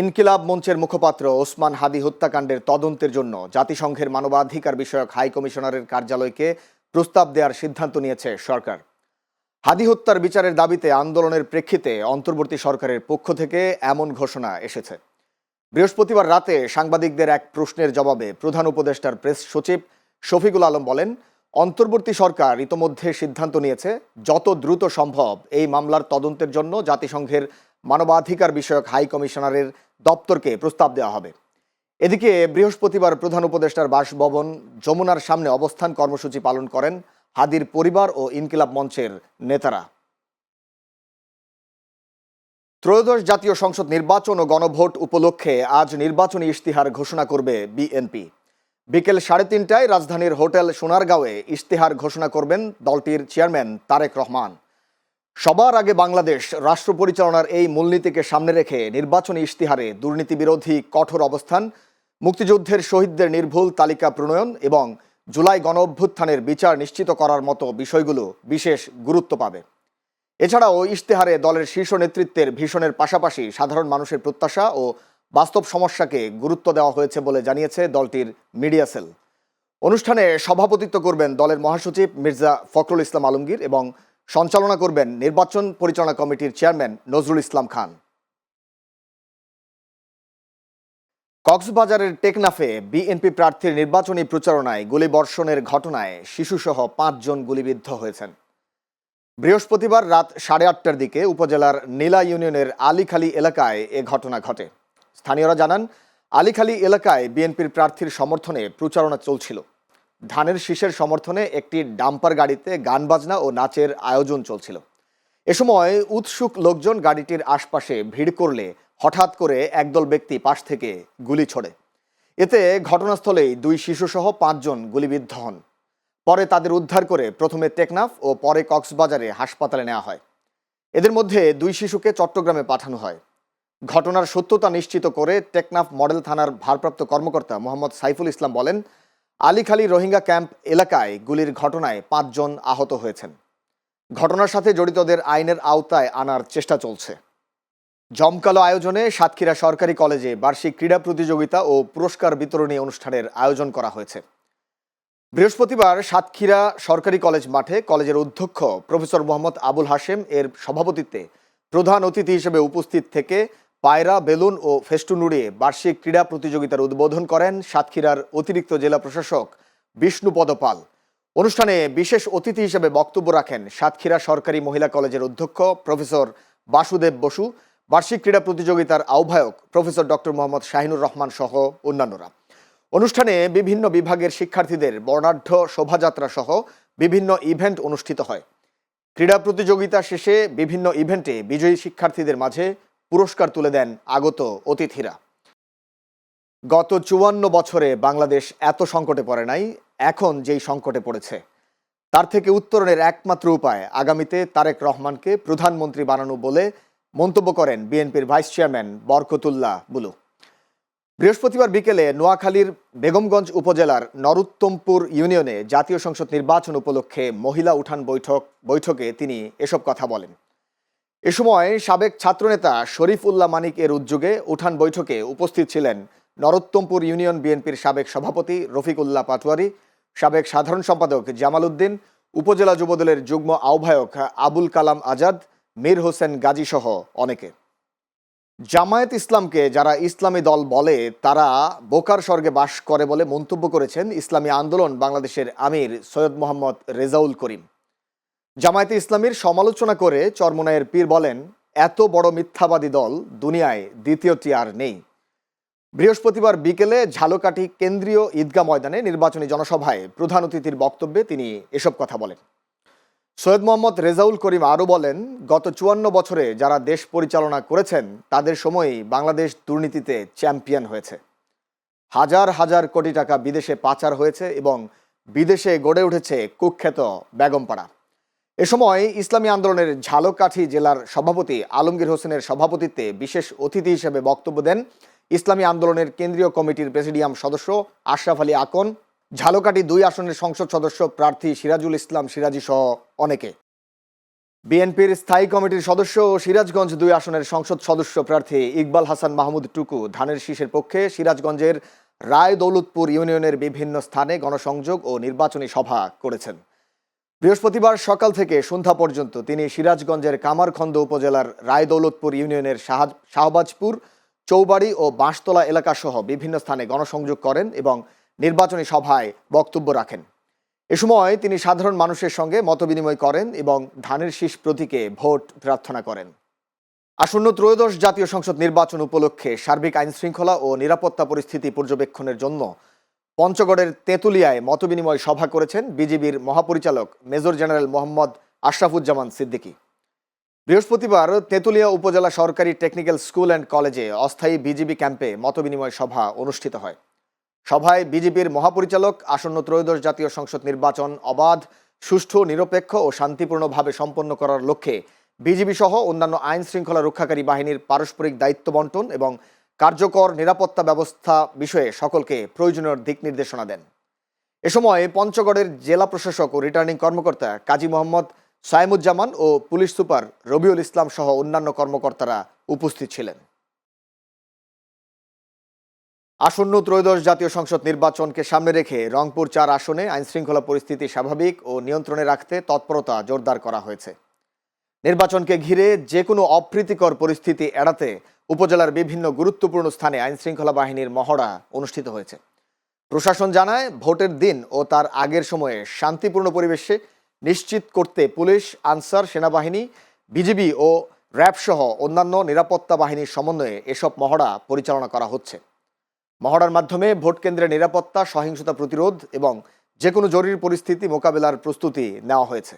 ইনকিলাব মঞ্চের মুখপাত্র ওসমান হাদি হত্যাকাণ্ডের তদন্তের জন্য জাতিসংঘের মানবাধিকার বিষয়ক হাই কমিশনারের কার্যালয়কে প্রস্তাব দেওয়ার সিদ্ধান্ত নিয়েছে সরকার। হাদি হত্যার বিচারের দাবিতে আন্দোলনের প্রেক্ষিতে অন্তর্বর্তী সরকারের পক্ষ থেকে এমন ঘোষণা এসেছে। বৃহস্পতিবার রাতে সাংবাদিকদের এক প্রশ্নের জবাবে প্রধান উপদেষ্টার প্রেস সচিব শফিকুল আলম বলেন, অন্তর্বর্তী সরকার ইতোমধ্যে সিদ্ধান্ত নিয়েছে, যত দ্রুত সম্ভব এই মামলার তদন্তের জন্য জাতিসংঘের মানবাধিকার বিষয়ক হাই কমিশনারের দপ্তরকে প্রস্তাব দেওয়া হবে। এদিকে বৃহস্পতিবার প্রধান উপদেষ্টার বাসভবন যমুনার সামনে অবস্থান কর্মসূচি পালন করেন হাদির পরিবার ও ইনকিলাব মঞ্চের নেতারা। ত্রয়োদশ জাতীয় সংসদ নির্বাচন ও গণভোট উপলক্ষে আজ নির্বাচনী ইশতিহার ঘোষণা করবে বিএনপি। বিকেল সাড়ে তিনটায় রাজধানীর হোটেল সোনারগাঁওয়ে ইশতেহার ঘোষণা করবেন দলটির চেয়ারম্যান তারেক রহমান। সবার আগে বাংলাদেশ রাষ্ট্র পরিচালনার এই মূলনীতিকে সামনে রেখে নির্বাচনী ইশতিহারে দুর্নীতি বিরোধী কঠোর অবস্থান, মুক্তিযুদ্ধের শহীদদের নির্ভুল তালিকা প্রণয়ন এবং জুলাই গণ অভ্যুত্থানের বিচার নিশ্চিত করার মতো বিষয়গুলো বিশেষ গুরুত্ব পাবে। এছাড়াও ইশতেহারে দলের শীর্ষ নেতৃত্বের ভীষণের পাশাপাশি সাধারণ মানুষের প্রত্যাশা ও বাস্তব সমস্যাকে গুরুত্ব দেওয়া হয়েছে বলে জানিয়েছে দলটির মিডিয়া সেল। অনুষ্ঠানে সভাপতিত্ব করবেন দলের মহাসচিব মির্জা ফখরুল ইসলাম আলমগীর এবং সঞ্চালনা করবেন নির্বাচন পরিচালনা কমিটির চেয়ারম্যান নজরুল ইসলাম খান। কক্সবাজারের টেকনাফে বিএনপি প্রার্থীর নির্বাচনী প্রচারণায় গুলিবর্ষণের ঘটনায় শিশুসহ পাঁচজন গুলিবিদ্ধ হয়েছেন। বৃহস্পতিবার রাত সাড়ে আটটার দিকে উপজেলার নীলা ইউনিয়নের আলীখালী এলাকায় এ ঘটনা ঘটে। স্থানীয়রা জানান, আলীখালী এলাকায় বিএনপির প্রার্থীর সমর্থনে প্রচারণা চলছিল। ধানের শীষের সমর্থনে একটি ডাম্পার গাড়িতে গান বাজনা ও নাচের আয়োজন চলছিল। এ সময় উৎসুক লোকজন গাড়িটির আশপাশে ভিড় করলে হঠাৎ করে একদল ব্যক্তি পাশ থেকে গুলি ছোড়ে। এতে ঘটনাস্থলেই দুই শিশুসহ পাঁচজন গুলিবিদ্ধ হন। পরে তাদের উদ্ধার করে প্রথমে টেকনাফ ও পরে কক্সবাজারে হাসপাতালে নেওয়া হয়। এদের মধ্যে দুই শিশুকে চট্টগ্রামে পাঠানো হয়। ঘটনার সত্যতা নিশ্চিত করে টেকনাফ মডেল থানার ভারপ্রাপ্ত কর্মকর্তা মোহাম্মদ সাইফুল ইসলাম বলেন আলীখালী রোহিঙ্গা ক্যাম্প এলাকায় গুলির ঘটনায় পাঁচজন আহত হয়েছেন। ঘটনার সাথে জড়িতদের আইনের আওতায় আনার চেষ্টা চলছে। জমকালো আয়োজনে সাতক্ষীরা সরকারি কলেজে বার্ষিক ক্রীড়া প্রতিযোগিতা ও পুরস্কার বিতরণী অনুষ্ঠানের আয়োজন করা হয়েছে। বৃহস্পতিবার সাতক্ষীরা সরকারি কলেজ মাঠে কলেজের অধ্যক্ষ প্রফেসর মোহাম্মদ আবুল হাশেম এর সভাপতিত্বে প্রধান অতিথি হিসেবে উপস্থিত থেকে পায়রা, বেলুন ও ফেস্টুন উড়িয়ে বার্ষিক ক্রীড়া প্রতিযোগিতার উদ্বোধন করেন সাতক্ষীরার অতিরিক্ত জেলা প্রশাসক বিষ্ণুপদ পাল অনুষ্ঠানে বিশেষ অতিথি হিসেবে বক্তব্য রাখেন সাতক্ষীরা সরকারি মহিলা কলেজের অধ্যক্ষ প্রফেসর বাসুদেব বসু, বার্ষিক ক্রীড়া প্রতিযোগিতার আহ্বায়ক প্রফেসর ডক্টর মোহাম্মদ শাহিনুর রহমান সহ অন্যান্যরা। অনুষ্ঠানে বিভিন্ন বিভাগের শিক্ষার্থীদের বর্ণাঢ্য শোভাযাত্রা সহ বিভিন্ন ইভেন্ট অনুষ্ঠিত হয়। ক্রীড়া প্রতিযোগিতা শেষে বিভিন্ন ইভেন্টে বিজয়ী শিক্ষার্থীদের মাঝে পুরস্কার তুলে দেন আগত অতিথিরা। গত চুয়ান্ন বছরে বাংলাদেশ এত সংকটে পড়ে নাই, এখন যেই সংকটে পড়েছে, তার থেকে উত্তরণের একমাত্র উপায় আগামীতে তারেক রহমানকে প্রধানমন্ত্রী বানানো বলে মন্তব্য করেন বিএনপির ভাইস চেয়ারম্যান বরকতুল্লাহ বুলু। বৃহস্পতিবার বিকেলে নোয়াখালীর বেগমগঞ্জ উপজেলার নরুত্তমপুর ইউনিয়নে জাতীয় সংসদ নির্বাচন উপলক্ষে মহিলা উঠান বৈঠক, বৈঠকে তিনি এসব কথা বলেন। এ সময় সাবেক ছাত্রনেতা শরীফ উল্লাহ মানিক এর উদ্যোগে উঠান বৈঠকে উপস্থিত ছিলেন নরোত্তমপুর ইউনিয়ন বিএনপির সাবেক সভাপতি রফিকুল্লাহ পাটোয়ারি, সাবেক সাধারণ সম্পাদক জামাল উদ্দিন, উপজেলা যুবদলের যুগ্ম আহ্বায়ক আবুল কালাম আজাদ, মীর হোসেন গাজী সহ অনেকে। জামায়াত ইসলামকে যারা ইসলামী দল বলে, তারা বোকার স্বর্গে বাস করে বলে মন্তব্য করেছেন ইসলামী আন্দোলন বাংলাদেশের আমির সৈয়দ মোহাম্মদ রেজাউল করিম। জামায়াতে ইসলামীর সমালোচনা করে চরমনায়ের পীর বলেন, এত বড় মিথ্যাবাদী দল দুনিয়ায় দ্বিতীয়টি আর নেই। বৃহস্পতিবার বিকেলে ঝালকাঠি কেন্দ্রীয় ঈদগাহ ময়দানে নির্বাচনী জনসভায় প্রধান অতিথির বক্তব্যে তিনি এসব কথা বলেন। সৈয়দ মোহাম্মদ রেজাউল করিম আরও বলেন, গত চুয়ান্ন বছরে যারা দেশ পরিচালনা করেছেন, তাদের সময়ই বাংলাদেশ দুর্নীতিতে চ্যাম্পিয়ন হয়েছে। হাজার হাজার কোটি টাকা বিদেশে পাচার হয়েছে এবং বিদেশে গড়ে উঠেছে কুখ্যাত বেগমপাড়া এ সময় ইসলামী আন্দোলনের ঝালকাঠি জেলার সভাপতি আলমগীর হোসেনের সভাপতিত্বে বিশেষ অতিথি হিসেবে বক্তব্য দেন ইসলামী আন্দোলনের কেন্দ্রীয় কমিটির প্রেসিডিয়াম সদস্য আশরাফ আলী আকন। ঝালকাঠি দুই আসনের সংসদ সদস্য প্রার্থী সিরাজুল ইসলাম সিরাজি সহ অনেকে। বিএনপির স্থায়ী কমিটির সদস্য ও সিরাজগঞ্জ দুই আসনের সংসদ সদস্য প্রার্থী ইকবাল হাসান মাহমুদ টুকু ধানের শীষের পক্ষে সিরাজগঞ্জের রায় দৌলতপুর ইউনিয়নের বিভিন্ন স্থানে গণসংযোগ ও নির্বাচনী সভা করেছেন। বৃহস্পতিবার সকাল থেকে সন্ধ্যা পর্যন্ত তিনি সিরাজগঞ্জের কামারখন্দ উপজেলার রায়দৌলতপুর ইউনিয়নের শাহবাজপুর, চৌবাড়ি ও বাঁশতলা এলাকাসহ বিভিন্ন স্থানে গণসংযোগ করেন এবং নির্বাচনী সভায় বক্তব্য রাখেন। এ সময় তিনি সাধারণ মানুষের সঙ্গে মতবিনিময় করেন এবং ধানের শীষ প্রতীকে ভোট প্রার্থনা করেন। আসন্ন ত্রয়োদশ জাতীয় সংসদ নির্বাচন উপলক্ষে সার্বিক আইন শৃঙ্খলা ও নিরাপত্তা পরিস্থিতি পর্যবেক্ষণের জন্য পঞ্চগড়ের তেঁতুলিয়ায় মতবিনিময় সভা করেছেন বিজিবির মহাপরিচালক মেজর জেনারেল মোহাম্মদ আশরাফুজ্জামান সিদ্দিকী। বৃহস্পতিবার তেঁতুলিয়া উপজেলা সরকারি টেকনিক্যাল স্কুল অ্যান্ড কলেজে অস্থায়ী বিজিবি ক্যাম্পে মতবিনিময় সভা অনুষ্ঠিত হয়। সভায় বিজেপির মহাপরিচালক, আসন্ন ত্রয়োদশ জাতীয় সংসদ নির্বাচন অবাধ, সুষ্ঠু, নিরপেক্ষ ও শান্তিপূর্ণভাবে সম্পন্ন করার লক্ষ্যে বিজিবি সহ অন্যান্য আইন শৃঙ্খলা রক্ষাকারী বাহিনীর পারস্পরিক দায়িত্ব বন্টন এবং কার্যকর নিরাপত্তা ব্যবস্থা বিষয়ে সকলকে প্রয়োজনীয় দিক নির্দেশনা দেন। এ সময় পঞ্চগড়ের জেলা প্রশাসক ও রিটার্নিং কর্মকর্তা কাজী মোহাম্মদ সায়েমুজ্জামান ও পুলিশ সুপার রবিউল ইসলাম সহ অন্যান্য কর্মকর্তারা উপস্থিত ছিলেন। আসন্ন ত্রয়োদশ জাতীয় সংসদ নির্বাচনকে সামনে রেখে রংপুর চার আসনে আইনশৃঙ্খলা পরিস্থিতি স্বাভাবিক ও নিয়ন্ত্রণে রাখতে তৎপরতা জোরদার করা হয়েছে। নির্বাচনকে ঘিরে যে কোনো অপ্রীতিকর পরিস্থিতি এড়াতে উপজেলার বিভিন্ন গুরুত্বপূর্ণ স্থানে আইনশৃঙ্খলা বাহিনীর মহড়া অনুষ্ঠিত হয়েছে। প্রশাসন জানায়, ভোটের দিন ও তার আগের সময়ে শান্তিপূর্ণ পরিবেশে নিশ্চিত করতে পুলিশ, আনসার, সেনাবাহিনী, বিজিবি ও র্যাব সহ অন্যান্য নিরাপত্তা বাহিনীর সমন্বয়ে এসব মহড়া পরিচালনা করা হচ্ছে। মহড়ার মাধ্যমে ভোট কেন্দ্রের নিরাপত্তা, সহিংসতা প্রতিরোধ এবং যে কোনো জরুরি পরিস্থিতি মোকাবেলার প্রস্তুতি নেওয়া হয়েছে।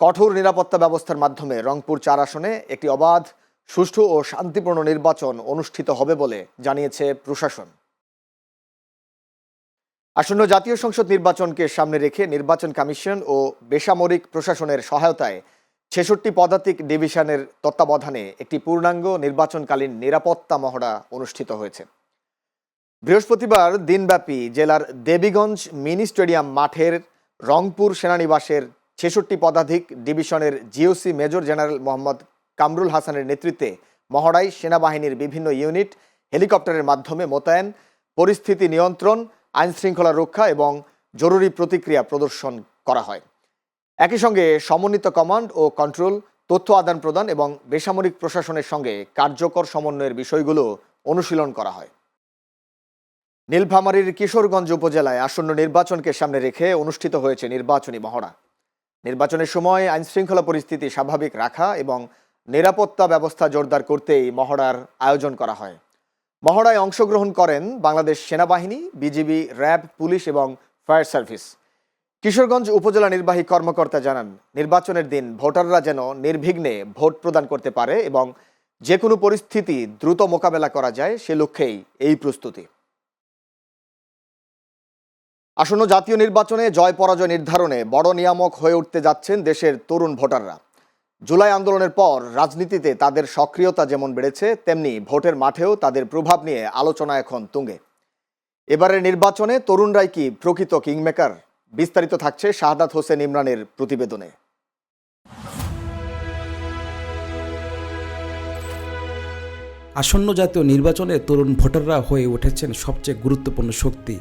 কঠোর নিরাপত্তা ব্যবস্থার মাধ্যমে রংপুর চার আসনে একটি অবাধ সুষ্ঠু ও শান্তিপূর্ণ নির্বাচন অনুষ্ঠিত হবে বলে জানিয়েছে প্রশাসন। আসন্ন জাতীয় সংসদ নির্বাচনকে সামনে রেখে নির্বাচন কমিশন ও বেসামরিক প্রশাসনের সহায়তায় ছেষট্টি পদাতিক ডিভিশনের তত্ত্বাবধানে একটি পূর্ণাঙ্গ নির্বাচনকালীন নিরাপত্তা মহড়া অনুষ্ঠিত হয়েছে। বৃহস্পতিবার দিনব্যাপী জেলার দেবীগঞ্জ মিনি স্টেডিয়াম মাঠের রংপুর সেনানিবাসের ছেষট্টি পদাধিক ডিভিশনের GOC major general Mohammad Kamrul হাসানের নেতৃত্বে মহড়ায় সেনাবাহিনীর বিভিন্ন ইউনিট, হেলিকপ্টারের মাধ্যমে মোতায়েন, পরিস্থিতি নিয়ন্ত্রণ আইন শৃঙ্খলা রক্ষা এবং জরুরি প্রতিক্রিয়া প্রদর্শন করা হয়। একই সঙ্গে সমন্বিত কমান্ড ও কন্ট্রোল, তথ্য আদান প্রদান এবং বেসামরিক প্রশাসনের সঙ্গে কার্যকর সমন্বয়ের বিষয়গুলো অনুশীলন করা হয়। নীলফামারীর কিশোরগঞ্জ উপজেলায় আসন্ন নির্বাচনকে সামনে রেখে অনুষ্ঠিত হয়েছে নির্বাচনী মহড়া। নির্বাচনের সময় আইনশৃঙ্খলা পরিস্থিতি স্বাভাবিক রাখা এবং নিরাপত্তা ব্যবস্থা জোরদার করতেই মহড়ার আয়োজন করা হয়। মহড়ায় অংশগ্রহণ করেন বাংলাদেশ সেনাবাহিনী, বিজিবি, র্যাব, পুলিশ এবং ফায়ার সার্ভিস। কিশোরগঞ্জ উপজেলা নির্বাহী কর্মকর্তা জানান, নির্বাচনের দিন ভোটাররা যেন নির্বিঘ্নে ভোট প্রদান করতে পারে এবং যে কোনো পরিস্থিতি দ্রুত মোকাবেলা করা যায় সে লক্ষ্যেই এই প্রস্তুতি। আসন্ন জাতীয় নির্বাচনে জয় পরাজয় নির্ধারণে বড় নিয়ামক হয়ে উঠতে যাচ্ছেন দেশের তরুণ ভোটাররা। জুলাই আন্দোলনের পর রাজনীতিতে তাদের সক্রিয়তা যেমন বেড়েছে, তেমনি ভোটের মাঠেও তাদের প্রভাব নিয়ে আলোচনা এখন তুঙ্গে। এবারের নির্বাচনে তরুণরাই কি প্রকৃত কিংমেকার? বিস্তারিত থাকছে শাহাদাত হোসেন ইমরানের প্রতিবেদনে। আসন্ন জাতীয় নির্বাচনে তরুণ ভোটাররা হয়ে উঠেছেন সবচেয়ে গুরুত্বপূর্ণ শক্তি।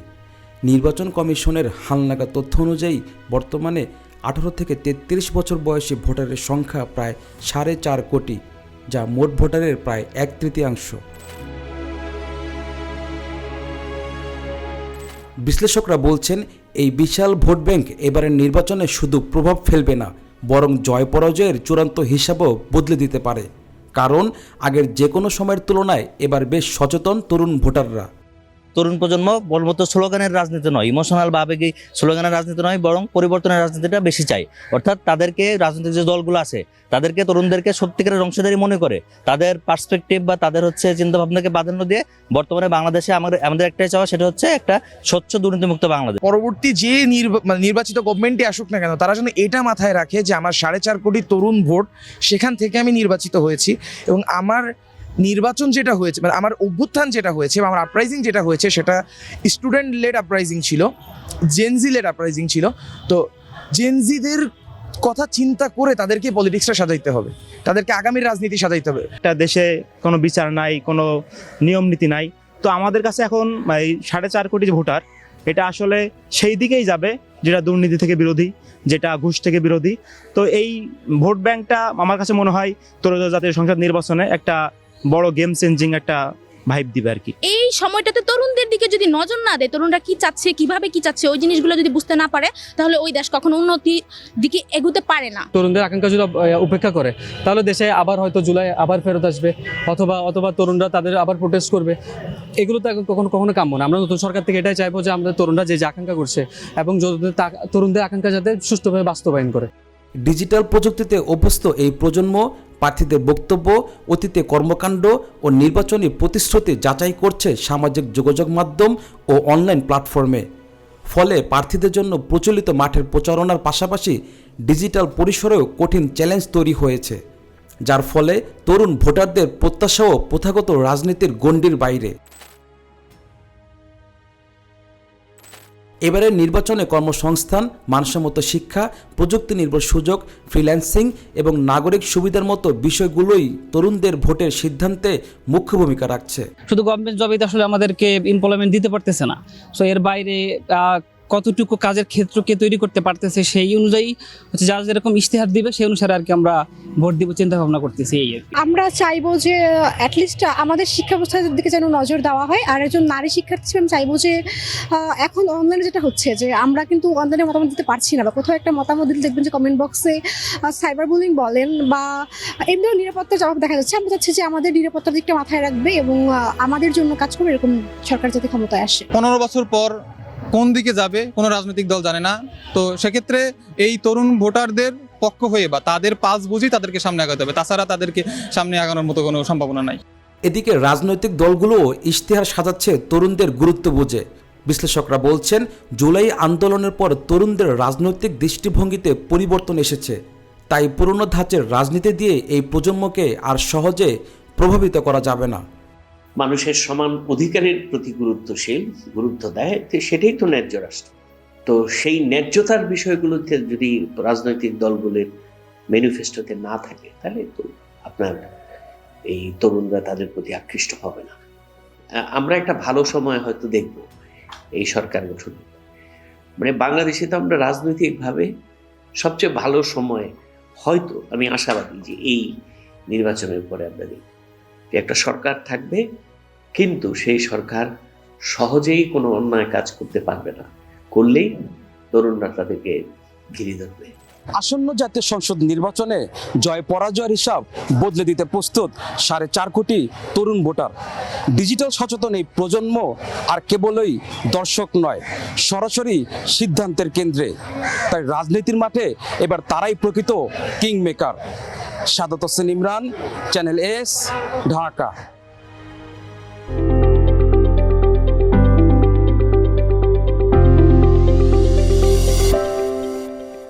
নির্বাচন কমিশনের হালনাগা তথ্য অনুযায়ী বর্তমানে আঠারো থেকে তেত্রিশ বছর বয়সী ভোটারের সংখ্যা প্রায় সাড়ে চার কোটি, যা মোট ভোটারের প্রায় এক তৃতীয়াংশ। বিশ্লেষকরা বলছেন, এই বিশাল ভোট ব্যাংক এবারের নির্বাচনে শুধু প্রভাব ফেলবে না, বরং জয় পরাজয়ের চূড়ান্ত হিসাবও বদলে দিতে পারে। কারণ, আগের যে কোনো সময়ের তুলনায় এবার বেশ সচেতন তরুণ ভোটাররা। তরুণ প্রজন্ম বলব তো স্লোগানের রাজনীতি নয় ইমোশনাল বা আবেগী স্লোগানের রাজনীতি নয়, বরং পরিবর্তনের রাজনীতিটা বেশি চাই অর্থাৎ তাদেরকে রাজনৈতিক যে দলগুলো আছে, তাদেরকে তরুণদেরকে সত্যিকারের অংশীদারি মনে করে, তাদের পার্সপেক্টিভ বা তাদের হচ্ছে চিন্তা ভাবনাকে প্রাধান্য দিয়ে বর্তমানে বাংলাদেশে আমাদের আমাদের একটাই চাওয়া, সেটা হচ্ছে একটা স্বচ্ছ দুর্নীতিমুক্ত বাংলাদেশ। পরবর্তী যে মানে নির্বাচিত গভর্নমেন্টই আসুক না কেন, তারা যেন এটা মাথায় রাখে যে আমার সাড়ে চার কোটি তরুণ ভোট সেখান থেকে আমি নির্বাচিত হয়েছি এবং আমার নির্বাচন যেটা হয়েছে মানে আমার অভ্যুত্থান যেটা হয়েছে আমার আপরাইজিং যেটা হয়েছে, সেটা স্টুডেন্ট লেড আপরাইজিং ছিল জেনজি লেড আপরাইজিং ছিল। তো জেনজিদের কথা চিন্তা করে তাদেরকে পলিটিক্সটা সাজাইতে হবে। তাদেরকে আগামীর রাজনীতি সাজাইতে হবে। একটা দেশে কোনো বিচার নাই, কোনো নিয়ম নীতি নাই। তো আমাদের কাছে এখন, এই সাড়ে চার কোটি ভোটার, এটা আসলে সেই দিকেই যাবে যেটা দুর্নীতি থেকে বিরোধী, যেটা ঘুষ থেকে বিরোধী। তো এই ভোট ব্যাংকটা আমার কাছে মনে হয় ত্রয়োদশ জাতীয় সংসদ নির্বাচনে একটা বড় গেম চেঞ্জিং একটা ভাইব দিবে আর কি। এই সময়টাতে তরুণদের দিকে যদি নজর না দেয় তরুণরা কি চাচ্ছে কীভাবে কি চাচ্ছে ওই জিনিসগুলো যদি বুঝতে না পারে তাহলে ওই দেশ কখনো উন্নতির দিকে এগোতে পারে না। তরুণদের আকাঙ্ক্ষা যদি উপেক্ষা করে তাহলে দেশে আবার হয়তো জুলাই আবার ফেরত আসবে অথবা অথবা তরুণরা তাদের আবার প্রোটেস্ট করবে। এগুলো তো এখন কখনো কখনো কাম্য না। আমরা নতুন সরকার থেকে এটাই চাইব যে আমাদের তরুণরা যে যে আকাঙ্ক্ষা করছে এবং তরুণদের আকাঙ্ক্ষা যাতে সুষ্ঠুভাবে বাস্তবায়ন করে। ডিজিটাল প্রযুক্তিতে অভ্যস্ত এই প্রজন্ম, প্রার্থীদের বক্তব্য, অতীতে কর্মকাণ্ড ও নির্বাচনী প্রতিশ্রুতি যাচাই করছে সামাজিক যোগাযোগ মাধ্যম ও অনলাইন প্ল্যাটফর্মে। ফলে প্রার্থীদের জন্য প্রচলিত মাঠের প্রচারণার পাশাপাশি ডিজিটাল পরিসরেও কঠিন চ্যালেঞ্জ তৈরি হয়েছে, যার ফলে তরুণ ভোটারদের প্রত্যাশাও প্রথাগত রাজনীতির গণ্ডির বাইরে। এবারের নির্বাচনে কর্মসংস্থান, মানসম্মত শিক্ষা প্রযুক্তি নির্ভর সুযোগ ফ্রিল্যান্সিং এবং নাগরিক সুবিধার মতো বিষয়গুলোই তরুণদের ভোটের সিদ্ধান্তে মুখ্য ভূমিকা রাখছে। শুধু গভর্নমেন্ট জবই আসলে আমাদেরকে এমপ্লয়মেন্ট দিতে পারতেছে না। সো এর বাইরে কতটুকু কাজের ক্ষেত্রকে তৈরি করতে পারতেছে সেই অনুযায়ী হচ্ছে যারা যেরকম ইশতেহার দিবে সেই অনুসারে আর কি আমরা ভোট দিব চিন্তা ভাবনা করতেছি এই আমরা চাইব যে অ্যাটলিস্ট আমাদের শিক্ষা ব্যবস্থার দিকে যেন নজর দেওয়া হয় আর একজন নারী শিক্ষার্থী হিসেবে আমি চাইব যে এখন অনলাইনে যেটা হচ্ছে যে আমরা কিন্তু অনলাইনে মতামত দিতে পারছি না বা কোথাও একটা মতামত দিলে দেখবেন যে কমেন্ট বক্সে সাইবার বুলিং বলেন বা এমনিও নিরাপত্তার জবাব দেখা যাচ্ছে। আমরা চাচ্ছি যে আমাদের নিরাপত্তার দিকটা মাথায় রাখবে এবং আমাদের জন্য কাজ করবে এরকম সরকার যাতে ক্ষমতায় আসে। পনেরো বছর পর কোন দিকে যাবে, কোনো রাজনৈতিক দল জানে না। তো সেক্ষেত্রে এই তরুণ ভোটারদের পক্ষ হয়ে বা তাদের পাস বুঝি তাদেরকে সামনে আগাতে হবে। তাছাড়া তাদেরকে সামনে আগানোর মতো কোনো সম্ভাবনা নাই। এদিকে রাজনৈতিক দলগুলোও ইশতেহার সাজাচ্ছে তরুণদের গুরুত্ব বুঝে। বিশ্লেষকরা বলছেন, জুলাই আন্দোলনের পর তরুণদের রাজনৈতিক দৃষ্টিভঙ্গিতে পরিবর্তন এসেছে। তাই পুরনো ধাঁচের রাজনীতি দিয়ে এই প্রজন্মকে আর সহজে প্রভাবিত করা যাবে না। মানুষের সমান অধিকারের প্রতি গুরুত্বশীল, গুরুত্ব দেয় সেটাই তো ন্যায্য রাষ্ট্র। তো সেই ন্যায্যতার বিষয়গুলোতে যদি রাজনৈতিক দলগুলির ম্যানিফেস্টোতে না থাকে, তাহলে তো আপনার এই তরুণরা তাদের প্রতি আকৃষ্ট হবে না। আমরা একটা ভালো সময় হয়তো দেখব এই সরকার গঠন। মানে বাংলাদেশে তো আমরা রাজনৈতিকভাবে সবচেয়ে ভালো সময় হয়তো, আমি আশাবাদী যে এই নির্বাচনের পরে আমরা দেখব। একটা সরকার থাকবে, কিন্তু সেই সরকার সহজেই কোনো অন্যায় কাজ করতে পারবে না। করলেই তরুণরা তাদেরকে ঘিরে ধরবে। আসন্ন জাতীয় সংসদ নির্বাচনে জয় পরাজয়ের হিসাব বদলে দিতে প্রস্তুত সাড়ে চার কোটি তরুণ ভোটার। ডিজিটাল সচেতন এই প্রজন্ম আর কেবলই দর্শক নয়, সরাসরি সিদ্ধান্তের কেন্দ্রে। তাই রাজনীতির মাঠে এবার তারাই প্রকৃত king maker Sadat Hossain Imran, channel S, Dhaka.